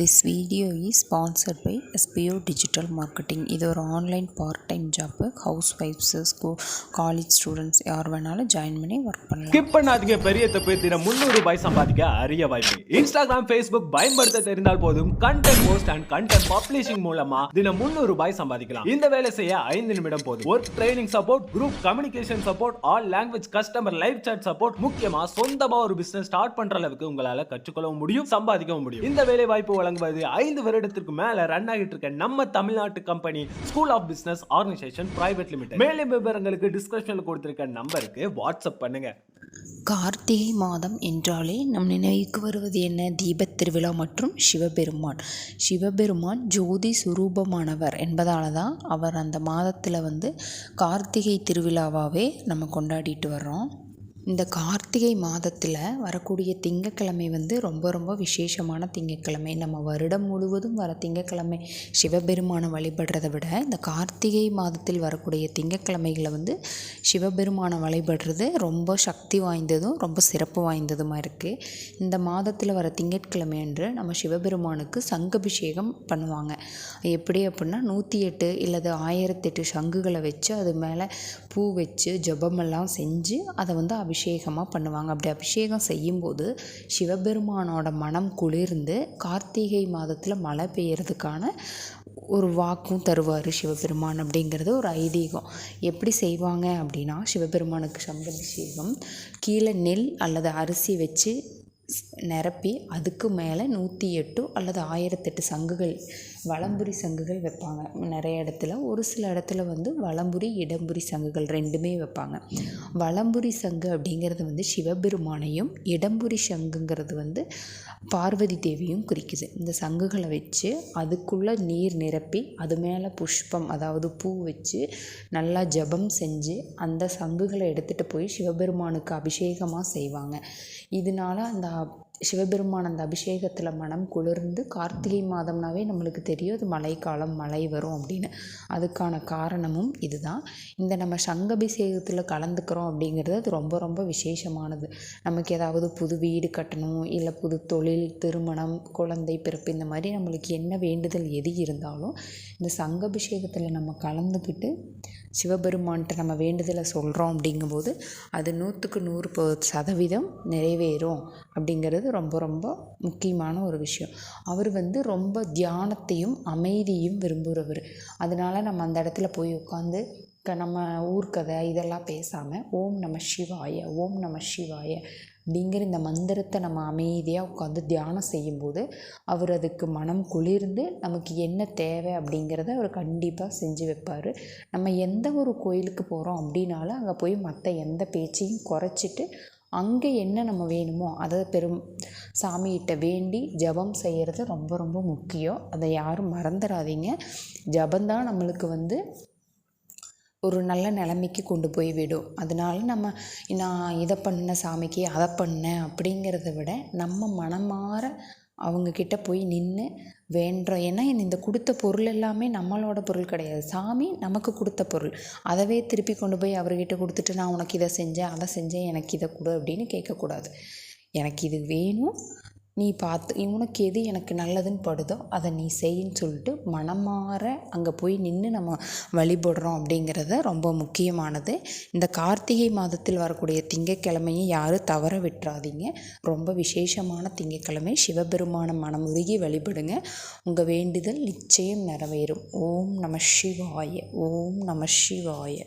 This video is sponsor by SPO digital marketing இது ஒரு online part time job house wives school college students யார் வேணாலும் join பண்ணி work பண்ணலாம். Skip பண்ணாதீங்க பெரிய தப்பு. தினம் முந்நூறு ரூபாய் சம்பாதிக்க அரிய வாய்ப்பு. இன்ஸ்டாகிராம் ஃபேஸ்புக் பயன்படுத்த தெரிந்தால் போதும் content post and content publishing மூலமா தினம் முந்நூறு ரூபாய் சம்பாதிக்கலாம். இந்த வேலை செய்ய ஐந்து நிமிடம் போதும். Work training support group communication support all language customer live chat support முக்கியமா சொந்தமா ஒரு பிசினஸ் ஸ்டார்ட் பண்ற அளவுக்கு உங்களால கற்றுக்கொள்ளவும் முடியும் சம்பாதிக்கவும் முடியும். இந்த வேலை வாய்ப்பு வழங்குவது ஐந்து வருடத்திற்கு மேல ரன் ஆகிட்டு இருக்க நம்ம தமிழ்நாட்டு company school of business organisation private limited மேலும் விவரங்களுக்கு டிஸ்கிரிப்ஷன்ல கொடுத்திருக்க நம்பருக்கு வாட்ஸ்அப் பண்ணுங்க. கார்த்திகை மாதம் என்றாலே நம் நினைவுக்கு வருவது என்ன? தீபத் திருவிழா மற்றும் சிவபெருமான். சிவபெருமான் ஜோதி சுரூபமானவர் என்பதால் தான் அவர் அந்த மாதத்தில் வந்து கார்த்திகை திருவிழாவாகவே நம்ம கொண்டாடிட்டு வர்றோம். இந்த கார்த்திகை மாதத்தில் வரக்கூடிய திங்கக்கிழமை வந்து ரொம்ப ரொம்ப விசேஷமான திங்கக்கிழமை. நம்ம வருடம் முழுவதும் வர திங்கக்கிழமை. சிவபெருமானை வழிபடுறதை விட இந்த கார்த்திகை மாதத்தில் வரக்கூடிய திங்கக்கிழமைகளை வந்து சிவபெருமானை வழிபடுறது ரொம்ப சக்தி வாய்ந்ததும் ரொம்ப சிறப்பு வாய்ந்ததுமா இருக்குது இந்த மாதத்தில் வர திங்கட்கிழமை அன்று நம்ம சிவபெருமானுக்கு சங்கபிஷேகம் பண்ணுவாங்க. எப்படி அப்படின்னா நூற்றி எட்டு இல்லது ஆயிரத்தெட்டு சங்குகளை வச்சு அது மேலே பூ வச்சு ஜபமெல்லாம் செஞ்சு அதை வந்து அபிஷேகமாக பண்ணுவாங்க. அப்படி அபிஷேகம் செய்யும்போது சிவபெருமானோட மனம் குளிர்ந்து கார்த்திகை மாதத்தில் மழை பெய்யறதுக்கான ஒரு வாக்கும் தருவார் சிவபெருமான் அப்படிங்கிறது ஒரு ஐதீகம். எப்படி செய்வாங்க அப்படின்னா சிவபெருமானுக்கு சங்கபிஷேகம் கீழே நெல் அல்லது அரிசி வச்சு நிரப்பி அதுக்கு மேலே நூற்றி எட்டு அல்லது ஆயிரத்தெட்டு சங்குகள் வலம்புரி சங்குகள் வைப்பாங்க. நிறைய இடத்துல. ஒரு சில இடத்துல வந்து வலம்புரி இடம்புரி சங்குகள் ரெண்டுமே வைப்பாங்க. வலம்புரி சங்கு அப்படிங்கிறது வந்து சிவபெருமானையும் இடம்புரி சங்குங்கிறது வந்து பார்வதி தேவியும் குறிக்குது. இந்த சங்குகளை வச்சு அதுக்குள்ளே நீர் நிரப்பி அது மேலே புஷ்பம் அதாவது பூ வச்சு நல்லா ஜபம் செஞ்சு அந்த சங்குகளை எடுத்துகிட்டு போய் சிவபெருமானுக்கு அபிஷேகமாக செய்வாங்க. இதனால அந்த சிவபெருமான் அந்த அபிஷேகத்தில் மனம் குளிர்ந்து கார்த்திகை மாதம்னாவே நம்மளுக்கு தெரியும் அது மழைக்காலம் மழை வரும் அப்படின்னு. அதுக்கான காரணமும் இதுதான். இந்த நம்ம சங்கபிஷேகத்தில் கலந்துக்கிறோம் அப்படிங்கிறது அது ரொம்ப ரொம்ப விசேஷமானது. நமக்கு ஏதாவது புது வீடு கட்டணும் இல்லை புது தொழில் திருமணம் குழந்தை பிறப்பு இந்த மாதிரி நம்மளுக்கு என்ன வேண்டுதல் எது இருந்தாலும் இந்த சங்கபிஷேகத்தில் நம்ம கலந்துக்கிட்டு சிவபெருமான்கிட்ட நம்ம வேண்டுதலை சொல்கிறோம் அப்படிங்கும்போது அது நூற்றுக்கு நூறு ப சதவீதம் நிறைவேறும் அப்படிங்கிறது ரொம்ப ரொம்ப முக்கியமான ஒரு விஷயம். அவர் வந்து ரொம்ப தியானத்தையும் அமைதியும் விரும்புகிறவர் அதனால் நம்ம அந்த இடத்துல போய் உட்காந்து க நம்ம ஊர்க்கதை இதெல்லாம் பேசாமல் ஓம் நம சிவாய ஓம் நம சிவாய அப்படிங்கிற இந்த மந்திரத்தை நம்ம அமைதியாக உட்காந்து தியானம் செய்யும்போது அவர் அதுக்கு மனம் குளிர்ந்து நமக்கு என்ன தேவை அப்படிங்கிறத அவர் கண்டிப்பாக செஞ்சு வைப்பார். நம்ம எந்த ஒரு கோயிலுக்கு போகிறோம் அப்படின்னாலும் அங்கே போய் மற்ற எந்த பேச்சையும் குறைச்சிட்டு அங்கே என்ன நம்ம வேணுமோ அதை பெரும் சாமிகிட்ட வேண்டி ஜபம் செய்கிறது ரொம்ப ரொம்ப முக்கியம். அதை யாரும் மறந்துடாதீங்க ஜபந்தான் நம்மளுக்கு வந்து ஒரு நல்ல நிலைமைக்கு கொண்டு போய் விடும். அதனால நம்ம நான் இதை பண்ண சாமிக்கு அதை பண்ணேன் அப்படிங்கிறத விட நம்ம மனமாற அவங்கக்கிட்ட போய் நின்று வேண்டுறோம் ஏன்னா இந்த கொடுத்த பொருள் எல்லாமே நம்மளோட பொருள் கிடையாது. சாமி நமக்கு கொடுத்த பொருள். அதவே திருப்பி கொண்டு போய் அவர்கிட்ட கொடுத்துட்டு நான் உனக்கு இதை செஞ்சேன் அதை செஞ்சேன் எனக்கு இதை கொடு அப்படின்னு கேட்கக்கூடாது. எனக்கு இது வேணும் நீ பார்த்து உனக்கு எது எனக்கு நல்லதுன்னு படுதோ அதை நீ செய்யின்னு சொல்லிட்டு மனமாற அங்கே போய் நின்று நம்ம வழிபடுறோம் அப்படிங்கிறத ரொம்ப முக்கியமானது. இந்த கார்த்திகை மாதத்தில் வரக்கூடிய திங்கக்கிழமையை யாரும் தவற விட்டுறாதீங்க. ரொம்ப விசேஷமான திங்கக்கிழமை. சிவபெருமான மனம் உருகி வழிபடுங்க. உங்கள் வேண்டுதல் நிச்சயம் நிறைவேறும். ஓம் நம சிவாய. ஓம் நம சிவாய.